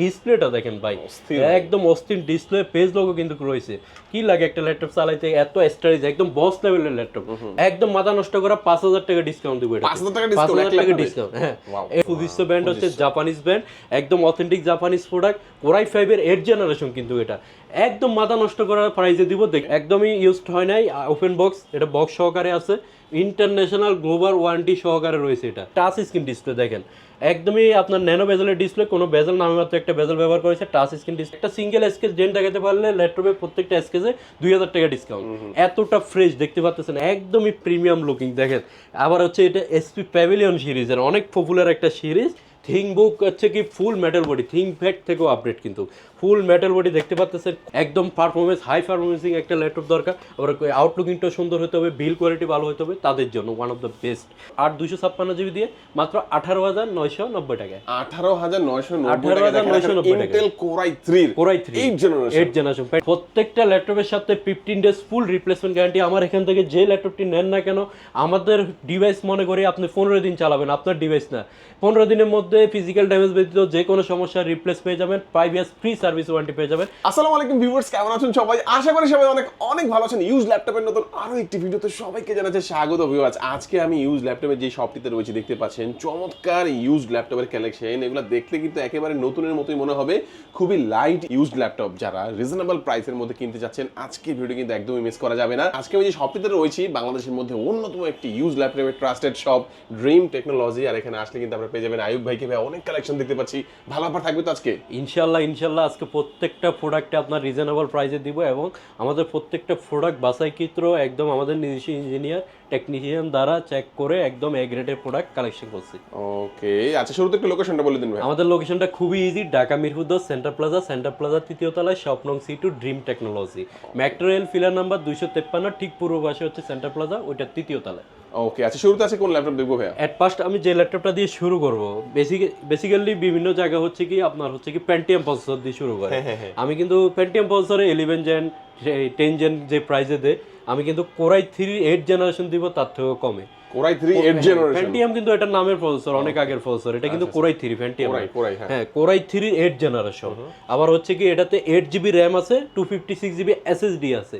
ডিসপ্লেটা দেখেন ভাই। একদম অস্থির ডিসপ্লে পেজ লোগো কিন্তু রয়েছে। কি লাগে একটা ল্যাপটপ চালাইতে? এত স্টোরেজ একদম বস লেভেলের ল্যাপটপ একদম মাথা নষ্ট করা পাঁচ হাজার টাকা ডিসকাউন্ট দিব এটা। 5,000 টাকা পাঁচ হাজার টাকা ডিসকাউন্ট হ্যাঁ। ফুজিস্তো ব্র্যান্ড হচ্ছে জাপানিজ ব্র্যান্ড একদম authentic Japanese product core i ফাইভের এইট জেনারেশন কিন্তু এটা। একদম মাথা নষ্ট করার প্রাইজে দিব দেখ একদমই ইউজড হয় নাই ওপেন বক্স এটা বক্স সহকারে আছে। ইন্টারন্যাশনাল গ্লোবাল ওয়ারেন্টি সহকারে রয়েছে এটা। টাচ স্ক্রিন ডিসপ্লে দেখেন। একদমই আপনার ন্যানো বেজেলের ডিসপ্লে কোনো বেজেল নামে মাত্র একটা বেজেল ব্যবহার করেছে টাচ স্ক্রিন ডিসপ্লে একটা সিঙ্গেল স্কেচ জেন দেখাতে পারলে ল্যাপটপে প্রত্যেকটা স্কেচে দুই হাজার টাকা ডিসকাউন্ট এতটা ফ্রেশ দেখতে পাচ্ছেন একদমই প্রিমিয়াম লুকিং দেখেন। আবার হচ্ছে এটা এসপি প্যাভিলিয়ন সিরিজের অনেক পপুলার একটা সিরিজ। থিং বুক হচ্ছে কি full metal body ThinkPad থেকেও আপডেট কিন্তু। ফুল মেটাল বডি দেখতে পাচ্ছেন একদম পারফরমেন্স হাই পারফরমেন্সিং একটা ল্যাপটপ দরকার। আবার আউটলুকিংটা সুন্দর হতে হবে বিল কোয়ালিটি ভালো হতে হবে তাদের জন্য ওয়ান অফ দ্য বেস্ট আর দুশো ছাপ্পান্ন জিবি দিয়ে মাত্র আঠারো হাজার নয়শো নব্বই টাকায়। আঠারো হাজার নয়শো নব্বই 18,990 টাকা। ইন্টেল কোরাই থ্রির core i three eight generation eight generation প্রত্যেকটা ল্যাপটপের সাথে fifteen days full replacement guarantee আমার এখান থেকে যে ল্যাপটপটি নেন না কেন আমাদের ডিভাইস মনে করি আপনি পনেরো দিন চালাবেন আপনার ডিভাইস না। পনেরো দিনের মধ্যে ফিজিক্যাল ড্যামেজ ব্যতীত যে কোনো সমস্যার রিপ্লেস পেয়ে যাবেন five years free service warranty পেয়ে যাবেন। আসসালামু আলাইকুম ভিউয়ার্স কেমন আছেন সবাই? আশা করি সবাই অনেক অনেক ভালো আছেন। ইউজ ল্যাপটপের নতুন আরও একটি ভিডিওতে সবাইকে জানাচ্ছি স্বাগত ভিউয়ার্স। আজকে আমি ইউজ ল্যাপটপের যে শপটিতে রয়েছে দেখতে পাচ্ছেন চমৎকার ইউজ ল্যাপটপের কালেকশন এগুলো দেখলে কিন্তু একেবারে নতুনের মতোই মনে হবে। খুবই লাইট ইউজ ল্যাপটপ যারা রিজনেবল প্রাইসের মধ্যে কিনতে যাচ্ছেন আজকে ভিডিও কিন্তু একদমই মিস করা যাবে না। আজকে আমি যে শপটিতে রয়েছি বাংলাদেশের মধ্যে অন্যতম একটি ইউজ ল্যাপটপের ট্রাস্টেড শপ ড্রিম টেকনোলজি আর এখানে আসলে কিন্তু আমরা পেয়ে যাবেন আয়ুব ভাইকে। ভাই অনেক কালেকশন দেখতে পাচ্ছি। ভালো অফার থাকবে তো আজকে? ইনশাল্লাহ ইনশাল্লাহ আজকে প্রত্যেকটা প্রোডাক্টে আপনার রিজনেবল প্রাইসে দিব এবং আমাদের প্রত্যেকটা প্রোডাক্ট বাছাইকৃত একদম আমাদের নিজস্ব ইঞ্জিনিয়ার টেকনিশিয়ান দ্বারা চেক করে একদম এ গ্রেডের প্রোডাক্ট কালেকশন করছি। ওকে আচ্ছা শুরুতে একটু লোকেশনটা বলে দিন ভাই। আমাদের লোকেশনটা খুবই ইজি ঢাকা মিরপুর দশ সেন্টার প্লাজা সেন্টার প্লাজার তৃতীয় তলায় স্বপ্নং C two dream technology metro rail pillar number দুইশো তেপ্পান্ন ঠিক পূর্ব পাশে হচ্ছে সেন্টার প্লাজা ওইটার তৃতীয় তলায়। ওকে আচ্ছা শুরুতে আছে কোন ল্যাপটপ দেখব ভাইয়া? অ্যাট ফার্স্ট আমি যে ল্যাপটপটা দিয়ে শুরু করব বেসিক বেসিক্যালি বিভিন্ন জায়গা হচ্ছে কি আপনার হচ্ছে কি প্যান্টিয়াম প্রসেসর দিয়ে শুরু করে। আমি কিন্তু প্যান্টিয়াম প্রসেসরে ইলেভেন জেন টেন জেন যে প্রাইজে দেয় আমি কিন্তু কোরাই থ্রি এইট জেনারেশন দিব তার থেকেও কমে। Core i three eight generation. Pentium কিন্তু এটা নামের প্রসেসর অনেক আগের প্রসেসর এটা কিন্তু core i three Pentium core i core i হ্যাঁ। হ্যাঁ কোরাই থ্রি এইট জেনারেশন। আবার হচ্ছে কি এটাতে এইট জিবি র্যাম আছে two fifty six GB SSD আছে।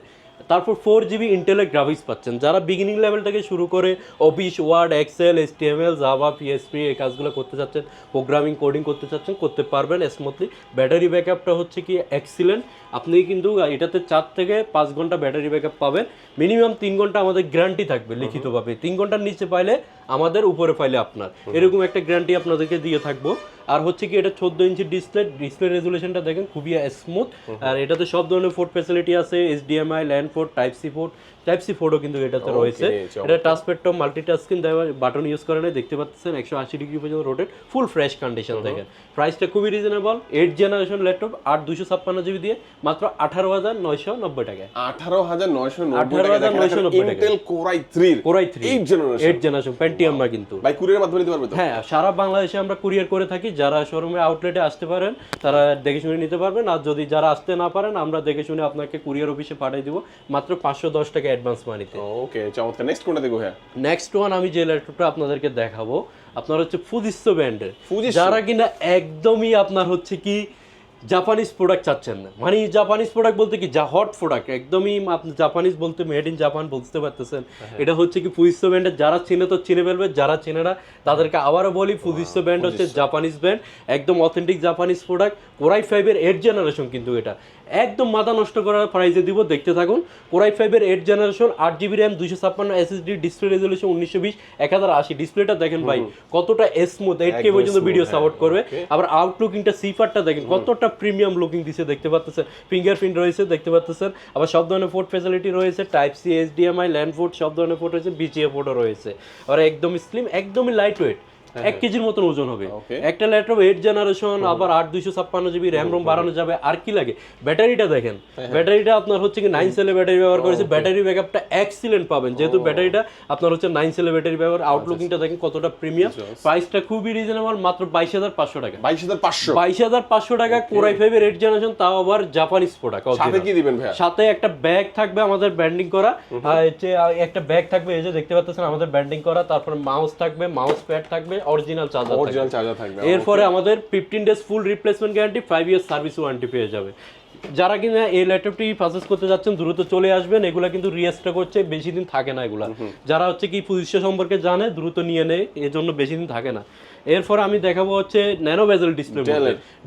তারপর ফোর জিবি ইন্টেলের গ্রাফিক্স পাচ্ছেন। যারা বিগিনিং লেভেল থেকে শুরু করে office Word Excel HTML Java PSP এই কাজগুলো করতে চাচ্ছেন প্রোগ্রামিং কোডিং করতে চাচ্ছেন করতে পারবেন স্মুথলি ব্যাটারি ব্যাকআপটা হচ্ছে কি এক্সিলেন্ট আপনি কিন্তু এটাতে চার থেকে পাঁচ ঘণ্টা ব্যাটারি ব্যাকআপ পাবেন। মিনিমাম তিন ঘণ্টা আমাদের গ্যারান্টি থাকবে লিখিতভাবে। তিন ঘণ্টার নিচে পাইলে আমাদের উপরে ফাইলে আপনার। এরকম একটা গ্যারান্টি আপনাদেরকে দিয়ে থাকব। আর হচ্ছে কি এটা চোদ্দ ইঞ্চি ডিসপ্লে ডিসপ্লে রেজুলেশনটা দেখেন খুবই স্মুথ আর এটাতে সব ধরনের ফোর্ড ফেসিলিটি আছে HDMI LAN port type C port type C ফোর্টও কিন্তু এটাতে রয়েছে। এটা টাচ প্যাডটাও মাল্টিটাস্কিং দেওয়া বাটন ইউজ করে নেই দেখতে পাচ্ছেন একশো আশি ডিগ্রি পর্যন্ত রোটেট ফুল ফ্রেশ কন্ডিশন দেখেন। প্রাইসটা খুবই রিজনেবল এইট জেনারেশন ল্যাপটপ আট দুশো ছাপ্পান্ন জিবি দিয়ে মাত্র আঠারো হাজার নয়শো নব্বই টাকায়। আঠারো হাজার নয়শো নব্বই 18,990 টাকা। ইন্টেল কোরাই থ্রির core i three eight generation eight generation Pentium না কিন্তু। ভাই কুরিয়ার মাধ্যমে নিতে পারবে তো? হ্যাঁ সারা বাংলাদেশে আমরা কুরিয়ার করে থাকি যারা শোরুমে আউটলেটে আসতে পারেন তারা দেখে শুনে নিতে পারবেন। আর যদি যারা আসতে না পারেন আমরা দেখে শুনে আপনাকে কুরিয়ার অফিসে পাঠিয়ে দিব মাত্র পাঁচশো দশ টাকা অ্যাডভান্স মানিতে ওকে চমৎকার। নেক্সট কোনটা দেখব ভাইয়া? নেক্সট ওয়ান আমি যে ল্যাপটপটা আপনাদেরকে দেখাবো আপনার হচ্ছে ফুজিস্তো ব্র্যান্ডের যারা কিনা একদমই আপনার হচ্ছে কি জাপানিজ প্রোডাক্ট চাচ্ছেন না। মানে জাপানিজ প্রোডাক্ট বলতে কি যা হট প্রোডাক্ট একদমই আপনি জাপানিজ বলতে মেড ইন জাপান বুঝতে পারতেছেন। এটা হচ্ছে কি ফুজিস্তো ব্র্যান্ডের যারা চিনে তো চিনে ফেলবে যারা চেনে না তাদেরকে আবারও বলি ফুজিস্তো ব্র্যান্ড হচ্ছে জাপানিজ ব্র্যান্ড একদম authentic Japanese product core i ফাইভের এইট জেনারেশন কিন্তু এটা। একদম মাথা নষ্ট করার প্রাইজে দিব দেখতে থাকুন। কোরাই ফাইভের এইট জেনারেশন আট জিবি র্যাম দুইশো ছাপ্পান্ন এসএসডি ডিসপ্লে রেজলিউশন উনিশশো বিশ এক হাজার আশি। ডিসপ্লেটা দেখেন ভাই কতটা স্মুথ এইট কে পর্যন্ত ভিডিও হ্যাঁ, সাপোর্ট করবে। okay. আবার আউটলুকিংটা সিফারটা দেখেন কতটা প্রিমিয়াম লুকিং দিছে দেখতে পাচ্ছেন ফিঙ্গারপ্রিন্ট রয়েছে দেখতে পাচ্ছেন আবার সব ধরনের পোর্ট ফ্যাসিলিটি রয়েছে type C HDMI LAN port সব ধরনের পোর্ট রয়েছে বিচিএ পোর্টও রয়েছে। আবার একদম স্লিম একদমই লাইট ওয়েট এক কেজির মতন ওজন হবে। একটা ল্যাপটপ এইট জেনারেশন আবার আট দুইশো ছাপ্পান্ন জিবি র্যাম রোম বাড়ানো যাবে। আর কি লাগে? ব্যাটারিটা দেখেন। ব্যাটারিটা আপনার হচ্ছে কি নাইন সেলের ব্যাটারি ব্যবহার করেছে। ব্যাটারি ব্যাকআপটা এক্সিলেন্ট পাবেন। যেহেতু ব্যাটারিটা আপনার হচ্ছে নাইন সেলের ব্যাটারি ব্যবহার আউটলুকিংটা দেখেন কতটা প্রিমিয়াম প্রাইসটা খুবই রিজনেবল মাত্র বাইশ হাজার পাঁচশো টাকা। বাইশ হাজার পাঁচশো? বাইশ হাজার পাঁচশো টাকা কোরাই ফাইভের এইট জেনারেশন তাও আবার জাপানিজ প্রোডাক্ট সাথে কি দিবেন ভাইয়া? সাথে একটা ব্যাগ থাকবে আমাদের ব্যান্ডিং করা। একটা ব্যাগ থাকবে এই যে দেখতে পাচ্ছেন আমাদের ব্যান্ডিং করা। তারপর মাউস থাকবে মাউস প্যাড থাকবে। অরিজিনাল চার্জার অরিজিনাল চার্জার থাকবে এরপরে আমাদের fifteen days full replacement guarantee five years service warranty পেয়ে যাবে। যারা কিনা এই ল্যাপটপটি পারচেস করতে যাচ্ছেন দ্রুত চলে আসবেন এগুলা কিন্তু রিস্টক করছে বেশি দিন থাকে না এগুলা। যারা হচ্ছে কি পজিশন সম্পর্কে জানে দ্রুত নিয়ে নেয় এর জন্য বেশি দিন থাকে না। এরপর আমি দেখাবো হচ্ছে ন্যানো বেজেল ডিসপ্লে।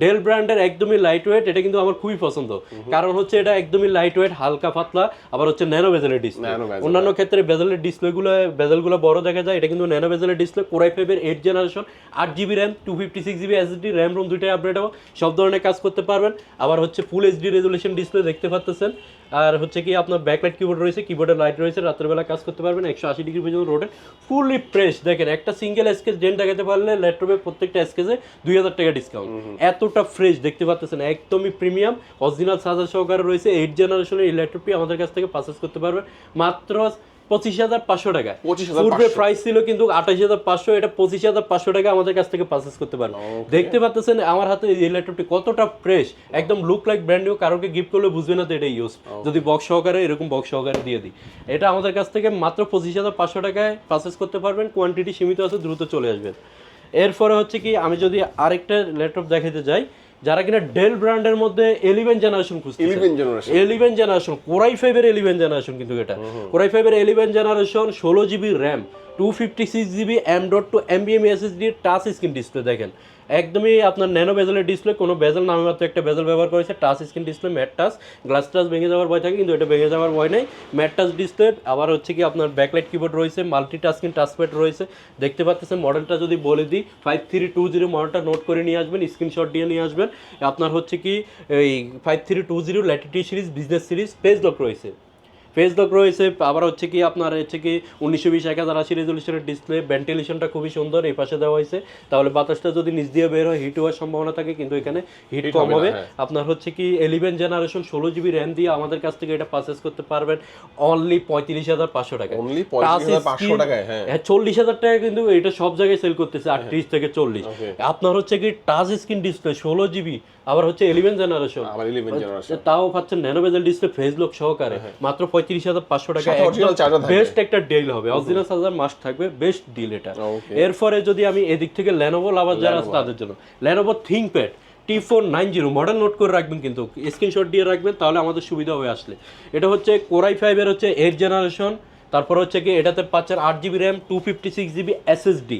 ডেল ব্র্যান্ডের একদমই লাইট ওয়েট এটা কিন্তু আমার খুবই পছন্দ। কারণ হচ্ছে এটা একদমই লাইট ওয়েট হালকা পাতলা আবার হচ্ছে ন্যানো বেজেলের ডিসপ্লে অন্যান্য ক্ষেত্রে বেজেলের ডিসপ্লেগুলো বেজেলগুলো বড় দেখা যায় এটা কিন্তু ন্যানো বেজেলের ডিসপ্লে কোরাই ফাইভের এইট জেনারেশন আট GB RAM two fifty six GB SSD RAM ROM দুইটাই আপডেট হবে সব ধরনের কাজ করতে পারবেন। আবার হচ্ছে ফুল এইচডি রেজুলেশন ডিসপ্লে দেখতে পাচ্ছেন আর হচ্ছে কি আপনার ব্যাকলাইট কিবোর্ড রয়েছে কিবোর্ডের লাইট রয়েছে রাত্রেবেলা কাজ করতে পারবেন একশো আশি ডিগ্রি পর্যন্ত রোডে ফুললি ফ্রেশ দেখেন একটা সিঙ্গেল স্কেচ ডেন দেখাতে পারলে ল্যাপটপে প্রত্যেকটা স্কেচে দুই হাজার টাকা ডিসকাউন্ট এতটা ফ্রেশ দেখতে পাচ্ছেন একদমই প্রিমিয়াম অরিজিনাল চার্জার সহকারে রয়েছে। এইট জেনারেশনের এই ল্যাপটপটি আমাদের কাছ থেকে পারচেস করতে পারবেন। মাত্র পঁচিশ হাজার পাঁচশো টাকা পূর্বে প্রাইস ছিল কিন্তু আঠাশ হাজার পাঁচশো এটা পঁচিশ হাজার পাঁচশো টাকা আমাদের কাছ থেকে পারচেস করতে পারবেন। দেখতে পাচ্ছেন আমার হাতে এই ল্যাপটপটি কতটা ফ্রেশ একদম লুক লাইক ব্র্যান্ড নিউ কারোকে গিফট করলে বুঝবে না তো এটা ইউজ যদি বক্স সহকারে এরকম বক্স সহকারে দিয়ে দিই। এটা আমাদের কাছ থেকে মাত্র পঁচিশ হাজার পাঁচশো টাকায় পারচেস করতে পারবেন। কোয়ান্টিটি সীমিত আছে দ্রুত চলে আসবেন এরপরে হচ্ছে কি আমি যদি আরেকটা ল্যাপটপ দেখাতে যাই যারা কিনা ডেল ব্র্যান্ডের মধ্যে এলিভেন জেনারেশন খুঁজছে eleven generation eleven generation core i ফাইভের এলিভেন জেনারেশন কিন্তু এটা। কোরাই ফাইভের এলিভেন জেনারেশন ষোলো GB RAM two fifty six GB M dot two এমবিএম SSD touch screen display দেখেন। একদমই আপনার ন্যানো বেজেলের ডিসপ্লে কোনো বেজেল নামে মাত্র একটা বেজেল ব্যবহার করেছে touch screen display matte touch glass touch ভেঙে যাওয়ার ভয় থাকে, কিন্তু এটা ভেঙে যাওয়ার ভয় নেই। ম্যাট টাচ ডিসপ্লে আবার হচ্ছে কি আপনার ব্যাকলাইট কিবোর্ড রয়েছে মাল্টি টাস্কিং টাচপ্যাড রয়েছে। দেখতে পাচ্ছেন মডেলটা যদি বলে দিই ফাইভ থ্রি টু জিরো মডেলটা নোট করে নিয়ে আসবেন স্ক্রিনশট দিয়ে নিয়ে আসবেন। আপনার হচ্ছে কি এই five three two zero Latitude series business series face lock রয়েছে। পেজ লক রয়েছে আবার হচ্ছে কি আপনার হচ্ছে কি উনিশশো বিশ এক হাজার আশি রেজলিউশনের ডিসপ্লে ভেন্টিলেশনটা খুবই সুন্দর এই পাশে দেওয়া হয়েছে। তাহলে বাতাসটা যদি নিচ দিয়ে বের হয় হিট হওয়ার সম্ভাবনা থাকে কিন্তু এখানে হিট কম হবে হ্যাঁ। আপনার হচ্ছে কি এলিভেন জেনারেশন ষোলো জিবি র্যাম দিয়ে আমাদের কাছ থেকে এটা পারচেস করতে পারবেন অনলি পঁয়ত্রিশ হাজার পাঁচশো টাকা Only 35,500 টাকায়, হ্যাঁ। হ্যাঁ চল্লিশ হাজার টাকা কিন্তু এটা সব জায়গায় সেল করতেছে আটত্রিশ থেকে চল্লিশ। আপনার হচ্ছে কি টাচ স্ক্রিন ডিসপ্লে ষোলো জিবি আবার হচ্ছে এলিভেন জেনারেশন তাও পাচ্ছেন nano bezel display face lock সহকারে। মাত্র পঁয়ত্রিশ হাজার পাঁচশো টাকা। বেস্ট একটা ডিল হবে। অরিজিনাল চার্জার মাস্ট থাকবে বেস্ট ডিল এটা। এরপরে যদি আমি এদিক থেকে লেনোভো লাভার যারা আছে তাদের জন্য। Lenovo ThinkPad T four nine zero model note করে রাখবেন কিন্তু স্ক্রিনশট দিয়ে রাখবেন তাহলে আমাদের সুবিধা হয়ে আসলে। এটা হচ্ছে কোরাই ফাইভের হচ্ছে এইট জেনারেশন তারপর হচ্ছে কি এটাতে পাচ্ছেন আট GB RAM two fifty six GB SSD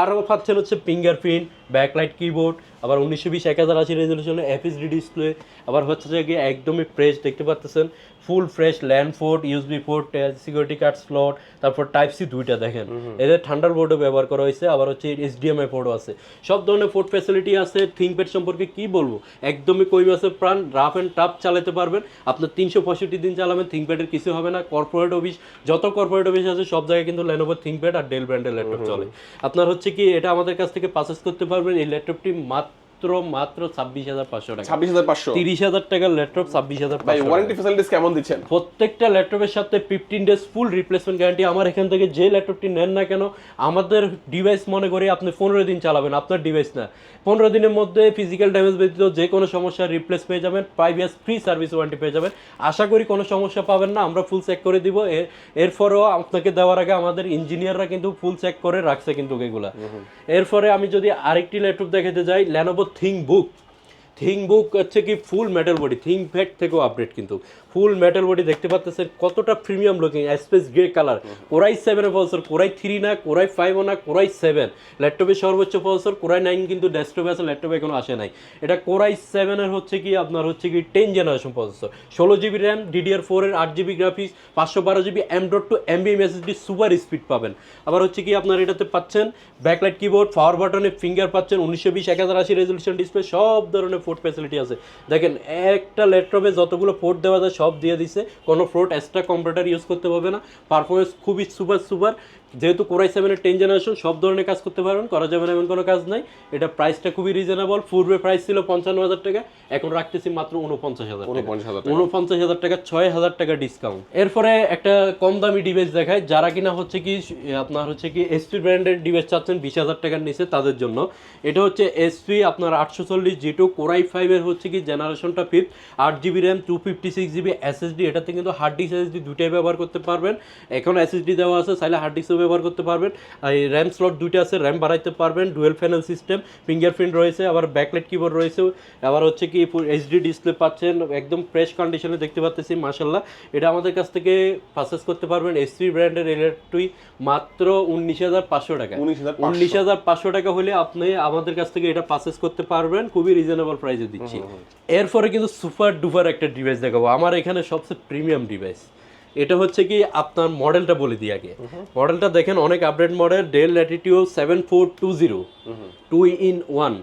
আরও পাচ্ছেন হচ্ছে ফিঙ্গারপ্রিন্ট ব্যাকলাইট কিবোর্ড আবার উনিশশো বিশ এক হাজার আশি রেজলিউশনে এফএসডি ডিসপ্লে আবার হচ্ছে যে একদমই ফ্রেশ দেখতে পাচ্ছেন full fresh LAN port USB port security card slot তারপর টাইপ সি দুইটা দেখেন। এদের ঠান্ডার বোর্ডও ব্যবহার করা হয়েছে আবার হচ্ছে এইচডিএমআই পোর্টও আছে। সব ধরনের পোর্ট ফ্যাসিলিটি আছে থিঙ্কপ্যাড সম্পর্কে কি বলব? একদমই কই মাসের প্রাণ রাফ অ্যান্ড টাফ চালাতে পারবেন। আপনার তিনশো পঁয়ষট্টি দিন চালাবেন থিঙ্কপ্যাডের কিছু হবে না। কর্পোরেট অফিস যত কর্পোরেট অফিস আছে সব জায়গায় কিন্তু লেনোভো থিঙ্কপ্যাড আর ডেল ব্র্যান্ডের ল্যাপটপ চলে। আপনার হচ্ছে কি এটা আমাদের কাছ থেকে পারচেস করতে পারবেন এই ল্যাপটপটি মাত্র মাত্র ছাব্বিশ হাজার পাঁচশো টাকা। ছাব্বিশ হাজার পাঁচশো? তিরিশ হাজার টাকার ল্যাপটপ ছাব্বিশ হাজার ভাই ওয়ারেন্টি ফ্যাসিলিটিস কেমন দিচ্ছেন? প্রত্যেকটা ল্যাপটপের সাথে fifteen days full replacement guarantee আমার এখান থেকে যে ল্যাপটপটি নেন না কেন আমাদের ডিভাইস মনে করি আপনি পনেরো দিন চালাবেন আপনার ডিভাইস না। পনেরো দিনের মধ্যে ফিজিক্যাল ড্যামেজ ব্যতীত যে কোনো সমস্যার রিপ্লেস পেয়ে যাবেন five years free service warranty পেয়ে যাবেন। আশা করি কোনো সমস্যা পাবেন না আমরা ফুল চেক করে দিব। এর- এরপরেও আপনাকে দেওয়ার আগে আমাদের ইঞ্জিনিয়াররা কিন্তু ফুল চেক করে রাখছে কিন্তু এগুলা। এরপরে আমি যদি আরেকটি ল্যাপটপ দেখাতে যাই Lenovo ThinkBook ThinkBook হচ্ছে কি full metal body ThinkPad থেকেও আপডেট কিন্তু। ফুল মেটাল বডি দেখতে পাচ্ছেন কতটা premium looking space grey colour core i সেভেনের প্রসেসর কোরাই থ্রি না, কোরাই ফাইভও না, কোরাই সেভেন ল্যাপটপের সর্বোচ্চ প্রসেসর কোরাই নাইন কিন্তু ডেস্কটপে আছে, ল্যাপটপে এখনও আসে নাই। এটা কোরাই সেভেনের হচ্ছে কি, আপনার হচ্ছে কি টেন জেনারেশন প্রসেসর ষোলো জিবি র্যাম ডিডিআর ফোরের আট জিবি গ্রাফিক্স পাঁচশো বারো জিবি এম ডট টু এমবিএম এসএসডি সুপার স্পিড পাবেন। আবার হচ্ছে কি আপনার এটাতে পাচ্ছেন ব্যাকলাইট কিবোর্ড পাওয়ার বাটনে ফিঙ্গার পাচ্ছেন উনিশশো বিশ এক হাজার আশি রেজলিউশন ডিসপ্লে সব ধরনের ফোর্ট ফ্যাসিলিটি আছে। দেখেন একটা ল্যাপটপে যতগুলো পোর্ট দেওয়া যায়, সব দিয়ে দিছে। কোনো ফ্রোট এক্সট্রা কম্পিউটার ইউজ করতে হবে না। পারফরমেন্স খুবই সুপার সুপার। যেহেতু কোরাই সেভেনের টেন জেনারেশন সব ধরনের কাজ করতে পারবেন করা যাবে না এমন কোনো কাজ নাই। এটা প্রাইসটা খুবই রিজনেবল পূর্বে প্রাইস ছিল পঞ্চান্ন হাজার টাকা এখন রাখতেছি মাত্র উনপঞ্চাশ হাজার টাকা। উনপঞ্চাশ হাজার টাকা। ছয় হাজার টাকা ডিসকাউন্ট এরপরে একটা কম দামি ডিভাইস দেখায় যারা কিনা হচ্ছে কি আপনার হচ্ছে কি এসপি ব্র্যান্ডের ডিভাইস চাচ্ছেন বিশ হাজার টাকার নিচে তাদের জন্য। এটা হচ্ছে এসপি আপনার আটশো চল্লিশ জি টু কোরাই ফাইভের হচ্ছে কি জেনারেশনটা ফিফথ আট GB RAM two fifty six GB SSD এটাতে কিন্তু হার্ড ডিস্ক এসএসডি দুটাই ব্যবহার করতে পারবেন। এখন এসএসডি দেওয়া আছে চাইলে হার্ড ডিস্ক ব্যবহার করতে পারবেন। আর এই র্যাম স্লট দুইটা আছে র্যাম বাড়াইতে পারবেন ডুয়েল প্যানেল সিস্টেম ফিঙ্গারপ্রিন্ট রয়েছে আবার ব্যাকলাইট কিবোর্ড রয়েছে আবার হচ্ছে কি এইচডি ডিসপ্লে পাচ্ছেন একদম ফ্রেশ কন্ডিশনে দেখতে পাচ্তেছি মাসাল্লাহ এটা আমাদের কাছ থেকে পারচেস করতে পারবেন এসপি ব্র্যান্ডের ইলেকট্রিক মাত্র উনিশ হাজার পাঁচশো টাকা। উনিশ হাজার উনিশ হাজার পাঁচশো টাকা হলে আপনি আমাদের কাছ থেকে এটা পারচেস করতে পারবেন খুবই রিজনেবল প্রাইসে দিচ্ছি। এরপরে কিন্তু সুপার ডুপার একটা ডিভাইস দেখাবো আমার এখানে সবচেয়ে প্রিমিয়াম ডিভাইস এটা হচ্ছে কি আপনার মডেলটা বলে দিই আগে। মডেলটা দেখেন অনেক update model Dell Latitude seven four two zero two in one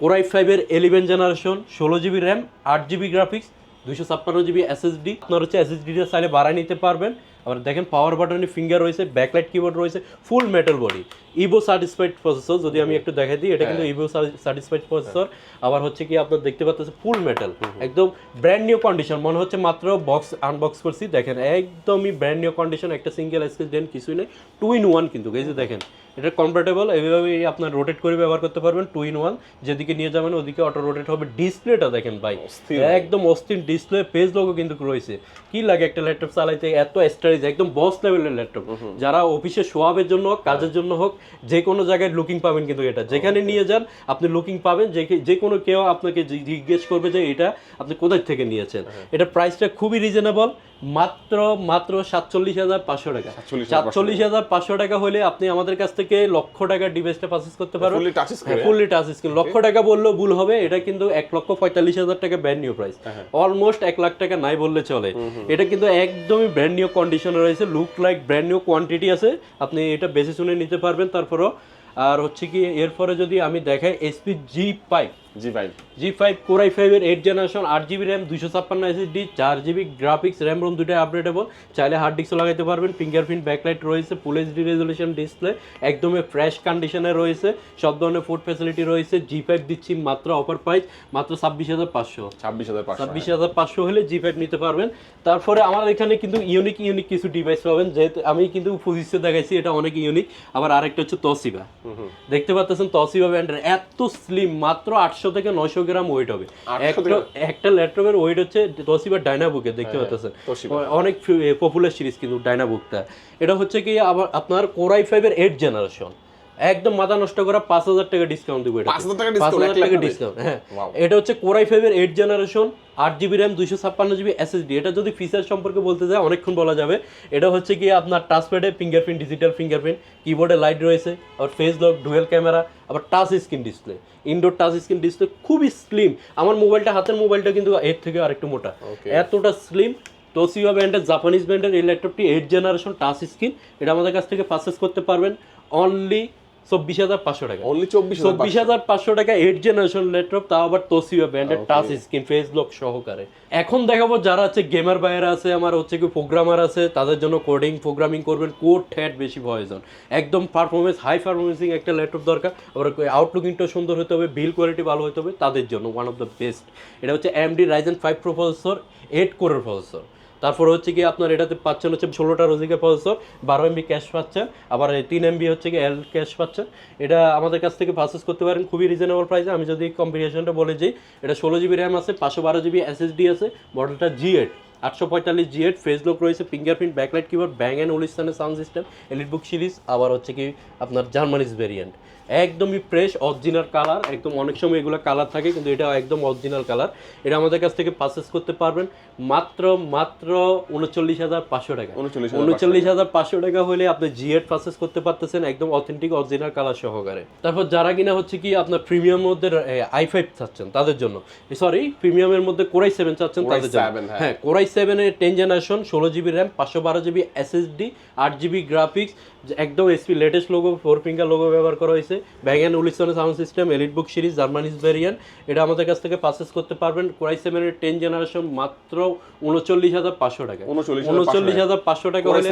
core i ফাইভের এলিভেন জেনারেশন ষোলো জিবি র্যাম আট জিবি গ্রাফিক্স দুইশো ছাপ্পান্ন জিবি এসএসডি আপনার হচ্ছে এসএসডিটা চাইলে বাড়ায় নিতে পারবেন। আবার দেখেন পাওয়ার বাটনে ফিঙ্গার রয়েছে ব্যাকলাইট কিবোর্ড রয়েছে full metal body Evo satisfied processor যদি আমি একটু দেখাই দিই এটা কিন্তু ইভো সাটিসফাইড প্রসেসর আবার হচ্ছে কি আপনার দেখতে পাচ্ছেন ফুল মেটাল একদম ব্র্যান্ড নিউ কন্ডিশন মনে হচ্ছে মাত্র বক্স আনবক্স করছি। দেখেন একদমই ব্র্যান্ড নিউ কন্ডিশন একটা সিঙ্গেল এসকেস দেন কিছুই নেই। টু ইন ওয়ান কিন্তু এই যে দেখেন। এটা কমফোর্টেবল এইভাবে আপনার রোটেট করে ব্যবহার করতে পারবেন টু ইন ওয়ান যেদিকে নিয়ে যাবেন ওদিকে অটো রোটেট হবে। ডিসপ্লেটা দেখেন ভাই। একদম অস্থির ডিসপ্লে পেজ লোগো কিন্তু রয়েছে। কি লাগে একটা ল্যাপটপ চালাইতে? এত স্টাইলিশ একদম বস লেভেলের ল্যাপটপ যারা অফিসে শোয়াবের জন্য হোক কাজের জন্য হোক যে কোনো জায়গায় লুকিং পাবেন কিন্তু এটা। যেখানে নিয়ে যান আপনি লুকিং পাবেন যে যে কোনো কেউ আপনাকে জিজ্ঞেস করবে যে এটা আপনি কোথায় থেকে নিয়েছেন। এটা প্রাইসটা খুবই রিজনেবল মাত্র মাত্র সাতচল্লিশ হাজার পাঁচশো টাকা। সাতচল্লিশ হাজার পাঁচশো টাকা। হলে আপনি আমাদের কাছ থেকে লক্ষ টাকার ডিভাইসটা পারচেস করতে পারবেন? ফুললি টাচ স্ক্রিন লক্ষ টাকা বললেও ভুল হবে এটা কিন্তু এক লক্ষ পঁয়তাল্লিশ হাজার টাকা ব্র্যান্ড নিউ প্রাইস অলমোস্ট এক লাখ টাকা নাই বললে চলে। এটা কিন্তু একদমই ব্র্যান্ড নিউ কন্ডিশনে রয়েছে। Look like brand new quantity আছে। আপনি এটা বেশি শুনে নিতে পারবেন। তারপরও আর হচ্ছে কি এরপরে যদি আমি দেখাই এসপি জি ফাইভ জি ভাই জি ফাইভ কোরাই ফাইভের এইট জেনারেশন আট জিবি র্যাম দুশো ছাপ্পান্ন এসএসডি চার জিবি গ্রাফিক্স র্যাম রোম দুটাই আপডেটেবল চাইলে হার্ড ডিস্কও লাগাইতে পারবেন ফিঙ্গারপ্রিন্ট ব্যাকলাইট রয়েছে ফুল এইচডি রেজলিউশন ডিসপ্লে একদমই ফ্রেশ কন্ডিশনে রয়েছে। সব ধরনের ফুড ফ্যাসিলিটি রয়েছে জি ফাইভ দিচ্ছি মাত্র অফার প্রাইস মাত্র ছাব্বিশ হাজার পাঁচশো। ছাব্বিশ হাজার পাঁচশো ছাব্বিশ হাজার পাঁচশো হলে জি ফাইভ নিতে পারবেন। তারপরে আমার এখানে কিন্তু ইউনিক ইউনিক কিছু ডিভাইস পাবেন যেহেতু আমি কিন্তু ফুজিসে দেখাইছি এটা অনেক ইউনিক আবার আরেকটা হচ্ছে তসিবা দেখতে পাচ্ছেন তসিবা ব্যান্ডের এত স্লিম মাত্র আটশো থেকে নয়শো গ্রাম ওয়েট হবে। 800 একটা ল্যাপটপের ওয়েট হচ্ছে তসিবা ডাইনাবুকে দেখতে পাচ্ছেন? অনেক পপুলার সিরিজ কিন্তু ডাইনাবুকটা এটা হচ্ছে কি আবার আপনার কোরাই ফাইভের এইট জেনারেশন একদম মাথা নষ্ট করা পাঁচ হাজার টাকা ডিসকাউন্ট দিব এটা 5,000 টাকা পাঁচ হাজার টাকা ডিসকাউন্ট হ্যাঁ। এটা হচ্ছে কোরাই ফাইভের এইট জেনারেশন আট জিবি র্যাম দুইশো ছাপ্পান্ন জিবি এসএসডি এটা যদি ফিচার সম্পর্কে বলতে যায় অনেকক্ষণ বলা যাবে। এটা হচ্ছে কি আপনার টাচপ্যাডে ফিঙ্গারপ্রিন্ট ডিজিটাল ফিঙ্গারপ্রিন্ট কিবোর্ডে লাইট রয়েছে আবার ফেস লক ডুয়েল ক্যামেরা আবার touch screen display indoor touch screen display খুবই স্লিম আমার মোবাইলটা হাতের মোবাইলটা কিন্তু এর থেকে আরেকটু মোটা। এতটা স্লিম তোসিবা ব্র্যান্ডের জাপানিজ ব্র্যান্ডের এই ল্যাপটপটি এইট জেনারেশন টাচ স্ক্রিন এটা আমাদের কাছ থেকে পারচেস করতে পারবেন। অনলি চব্বিশ হাজার পাঁচশো টাকা। অনলি চব্বিশ চব্বিশ হাজার পাঁচশো টাকা এইট জেনারেশন ল্যাপটপ তাও আবার তোসিবা ব্র্যান্ডের টাচ স্ক্রিন ফেস লক সহকারে। এখন দেখাবো যারা হচ্ছে গেমার বাইরে আছে আমার হচ্ছে কি প্রোগ্রামার আছে তাদের জন্য কোডিং প্রোগ্রামিং করবেন কোড থ্যাট বেশি প্রয়োজন একদম পারফরমেন্স হাই পারফরমেন্সিং একটা ল্যাপটপ দরকার। আবার আউটলুকিংটা সুন্দর হতে হবে বিল কোয়ালিটি ভালো হতে হবে তাদের জন্য ওয়ান অফ দ্য বেস্ট এটা হচ্ছে AMD Ryzen five pro processor eight কোরের প্রসেসর তারপর হচ্ছে কি আপনার এটাতে পাচ্ছেন হচ্ছে ষোলোটা রোজিকা প্রসেসর, বারো এমবি ক্যাশ পাচ্ছেন, আবার তিন এমবি হচ্ছে কি এল ক্যাশ পাচ্ছেন। এটা আমাদের কাছ থেকে পারচেস করতে পারেন, খুবই রিজনেবল প্রাইসে আমি যদি কম্বিনেশনটা বলে যাই এটা ষোলো জিবি র্যাম আছে, পাঁচশো বারো জিবি এসএসডি আছে মডেলটা জি এইট আটশো পঁয়তাল্লিশ জি এইট ফেস লক রয়েছে fingerprint backlight keyboard bang and ওলিস্তানের sound system elite book series আবার হচ্ছে কি আপনার জার্মানিজ ভেরিয়েন্ট একদমই ফ্রেশ অরিজিনাল কালার একদম অনেক সময় এগুলো কালার থাকে কিন্তু এটা একদম অরিজিনাল কালার এটা আমাদের কাছ থেকে পারচেস করতে পারবেন মাত্র মাত্র উনচল্লিশ হাজার পাঁচশো টাকা। উনচল্লিশ হাজার উনচল্লিশ হাজার পাঁচশো টাকা হলে আপনি জিএড পারচেস করতে পারতেছেন একদম অথেন্টিক অরিজিনাল কালার সহকারে। তারপর যারা কিনা হচ্ছে কি আপনার প্রিমিয়াম মধ্যে আই ফাইভ চাচ্ছেন তাদের জন্য। সরি প্রিমিয়ামের মধ্যে কোরাই সেভেন চাচ্ছেন তাদের জন্য। হ্যাঁ। হ্যাঁ কোরাই সেভেনের টেন জেনারেশন ষোলো জিবি র্যাম পাঁচশো বারো জিবি এসএসডি আট জিবি গ্রাফিক্স একদম SP latest logo four finger logo ব্যবহার করা হয়েছে। Bang and উলিসনের sound system elite book series Germany's variant. এটা আমাদের কাছ থেকে পারচেস করতে পারবেন। কোরাই সেভেনের টেন জেনারেশন মাত্র উনচল্লিশ হাজার পাঁচশো টাকা। উনচল্লিশ হাজার পাঁচশো টাকা হলে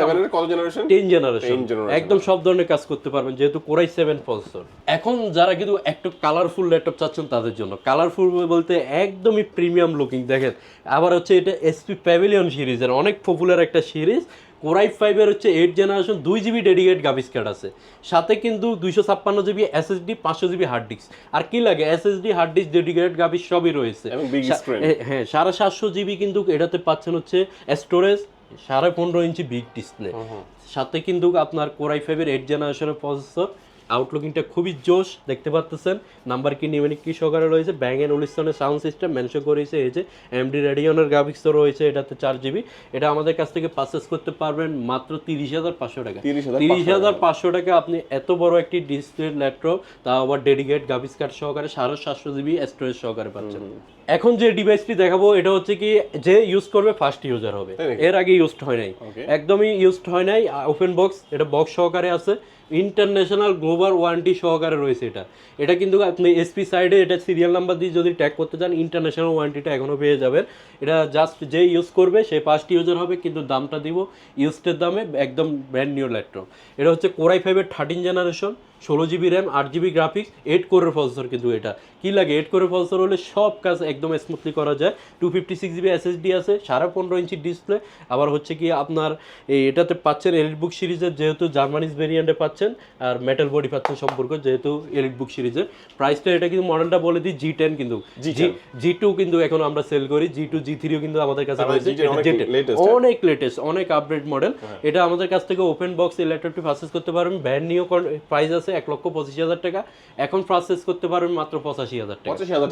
টেন জেনারেশন। একদম সব ধরনের কাজ করতে পারবেন যেহেতু কোরাই সেভেন প্রসেসর এখন যারা কিন্তু একটু কালারফুল ল্যাপটপ চাচ্ছেন তাদের জন্য। কালারফুল বলতে একদমই প্রিমিয়াম লুকিং দেখেন। আবার হচ্ছে এটা এসপি প্যাভিলিয়ন সিরিজের অনেক পপুলার একটা সিরিজ। কোরাই ফাইভের হচ্ছে এইট জেনারেশন দুই জিবি ডেডিকেট গ্রাফিক্স কার্ড আছে। সাথে কিন্তু দুইশো ছাপ্পান্ন জিবি এসএসডি পাঁচশো জিবি হার্ড ডিস্ক আর কি লাগে SSD hard disk dedicate graphics সবই রয়েছে। হ্যাঁ সাড়ে সাতশো জিবি কিন্তু এটাতে পাচ্ছেন হচ্ছে স্টোরেজ সাড়ে পনেরো ইঞ্চি বিগ ডিসপ্লে সাথে কিন্তু আপনার কোরাই ফাইভের এইট জেনারেশনের প্রসেসর আউটলুকিংটা খুবই জোশ দেখতে পাচ্ছেন নাম্বার কি নিউমেনিক কি সহকারে রয়েছে ব্যাং এন্ড ওলিস্টনের সাউন্ড সিস্টেম মেনশন করেছে এই যে এমডি রেডিয়নের গ্রাফিক্সও রয়েছে এটাতে চার জিবি এটা আমাদের কাছ থেকে পারচেস করতে পারবেন মাত্র তিরিশ হাজার পাঁচশো টাকা। 30,500 তিরিশ হাজার পাঁচশো টাকা আপনি এত বড় একটি ডিসপ্লে ল্যাপটপ তা আবার ডেডিকেট গ্রাফিক্স কার্ড সহকারে সাড়ে সাতশো জিবি স্টোরেজ সহকারে পাচ্ছেন। এখন যে ডিভাইসটি দেখাবো এটা হচ্ছে কি যে ইউজ করবে ফার্স্ট ইউজার হবে। এর আগে ইউজড হয় নাই। একদমই ইউজড হয় নাই। ওপেন বক্স এটা বক্স সহকারে আছে। ইন্টারন্যাশনাল গ্লোবাল ওয়ারেন্টি সহকারে রয়েছে এটা। এটা কিন্তু আপনি এসপি সাইডে এটা সিরিয়াল নাম্বার দিয়ে যদি ট্যাগ করতে চান ইন্টারন্যাশনাল ওয়ারেন্টিটা এখনও পেয়ে যাবেন। এটা জাস্ট যে ইউজ করবে সে ফার্স্ট ইউজার হবে কিন্তু দামটা দিব ইউজটের দামে একদম ব্র্যান্ড নিউ ল্যাপটপ এটা হচ্ছে কোরাই ফাইভের থার্টিন জেনারেশন ষোলো জিবি র্যাম আট জিবি গ্রাফিক্স এইট কোরের প্রসেসর কিন্তু এটা। কি লাগে? এইট কোরের প্রসেসর হলে সব কাজ একদম স্মুথলি করা যায়। Two fifty six GB SSD আছে সাড়ে পনেরো ইঞ্চি ডিসপ্লে আবার হচ্ছে কি আপনার এই এটাতে পাচ্ছেন এলিট বুক সিরিজের যেহেতু জার্মানিজ ভেরিয়েন্টে পাচ্ছেন আর মেটাল বডি পাচ্ছেন সম্পর্ক যেহেতু এলিট বুক সিরিজের প্রাইসটা এটা কিন্তু মডেলটা বলে দিই জি টেন কিন্তু। জি টু কিন্তু এখন আমরা সেল করি জি টু জি থ্রিও কিন্তু আমাদের কাছে রয়েছে। অনেক J10 latest, অনেক লেটেস্ট অনেক আপডেট মডেল এটা আমাদের কাছ থেকে ওপেন বক্স এই ল্যাপটপটি পারচেস করতে পারবেন। ব্র্যান্ড নিউ প্রাইস আছে এক লক্ষ পঁচিশ হাজার টাকা। এখন পারচেস করতে পারবেন মাত্র পঁচাশি হাজার টাকা।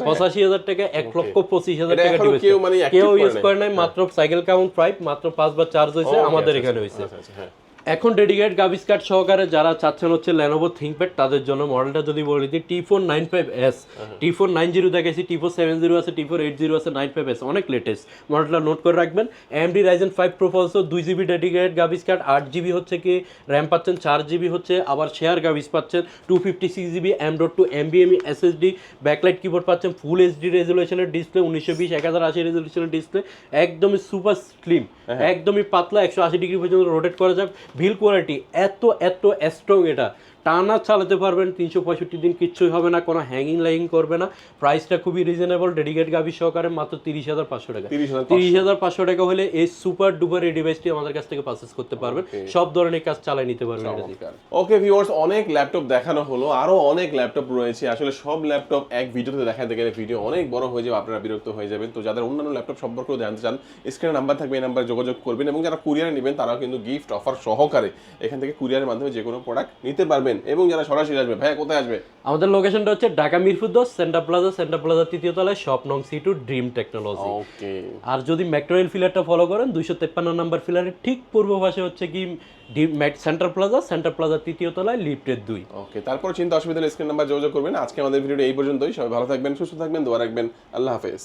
পঁচাশি হাজার টাকা। এক লক্ষ পঁচিশ হাজার টাকা কেউ মানে ইউজ করে নাই। মাত্র সাইকেল কাউন্ট প্রাইভ মাত্র পাঁচবার চার্জ হয়েছে আমাদের আচ্ছা, এখানে হয়েছে। আচ্ছা, আচ্ছা, হ্যাঁ। এখন ডেডিকেট গ্রাফিক্স কার্ড সহকারে যারা চাচ্ছেন হচ্ছে লেনোভো থিঙ্কপ্যাড তাদের জন্য মডেলটা যদি বলে দিই T four nine five S T four nine zero দেখেছি টি ফোর সেভেন জিরো আছে টি ফোর এইট জিরো আছে নাইন ফাইভ এস অনেক লেটেস্ট মডেলটা নোট করে রাখবেন। এমডি রাইজেন ফাইভ প্রোফলসো দুই জিবি ডেডিকেট গ্রাফিক্স কার্ড আট জিবি হচ্ছে কি র্যাম পাচ্ছেন চার জিবি হচ্ছে আবার শেয়ার গ্রাফিক্স পাচ্ছেন two fifty six GB M dot two এমবিএমই SSD backlight keyboard পাচ্ছেন ফুল এইচডি রেজুলেশনের ডিসপ্লে উনিশশো বিশ এক হাজার আশি রেজুলেশনের ডিসপ্লে একদমই সুপার স্লিম একদমই পাতলা একশো আশি ডিগ্রি পর্যন্ত রোটেট করা যাবে। ভিল কোয়ালিটি এত এত স্ট্রং এটা। টানা চালাতে পারবেন তিনশো পঁয়ষট্টি দিন কিচ্ছুই হবে না কোনো হ্যাঙ্গিং লাইং করবে না। প্রাইসটা খুবই রিজনেবল ডেডিকেট গাভি সহকারে মাত্র তিরিশ হাজার পাঁচশো টাকা। তিরিশ হাজার পাঁচশো। টাকা হলে এই সুপার ডুপার এই ডিভাইসটি আমাদের কাছ থেকে পারচেস করতে পারবেন। সব ধরনের কাজ চালাই নিতে পারবেন ওকে ভিউয়ার্স অনেক ল্যাপটপ দেখানো হলো আরও অনেক ল্যাপটপ রয়েছে। আসলে সব ল্যাপটপ এক ভিডিওতে দেখাতে গেলে ভিডিও অনেক বড় হয়ে যাবে আপনারা বিরক্ত হয়ে যাবেন। তো যাদের অন্যান্য ল্যাপটপ সম্পর্কেও জানতে চান স্ক্রিনে নাম্বার থাকবে এই নাম্বারে যোগাযোগ করবেন। এবং যারা কুরিয়ারে নেবেন তারাও কিন্তু গিফট অফার সহকারে এখান থেকে কুরিয়ারের মাধ্যমে যে কোনো প্রোডাক্ট নিতে পারবেন। এবং যারা সরাসরি আসবে ভাইয়া কোথায় আসবে? আমাদের লোকেশনটা হচ্ছে ঢাকা মিরপুর দশ সেন্টার প্লাজা সেন্টার প্লাজা তৃতীয় তলায় শপ নং C two dream technology. Okay আর যদি ম্যাকটোরেল ফিলারটা ফলো করেন দুইশো তেপ্পান্ন নাম্বার ফিলারের ঠিক পূর্ব পাশে হচ্ছে কি সেন্টার প্লাজা সেন্টার প্লাজা তৃতীয় তলায় লিফটের দুই। ওকে তারপর চিন্তা অসুবিধা স্ক্রিন নাম্বার যোগাযোগ করবেন। আজকে আমাদের ভিডিওটা এই পর্যন্তই। সবাই ভালো থাকবেন সুস্থ থাকবেন দোয়া রাখবেন। আল্লাহ হাফেজ।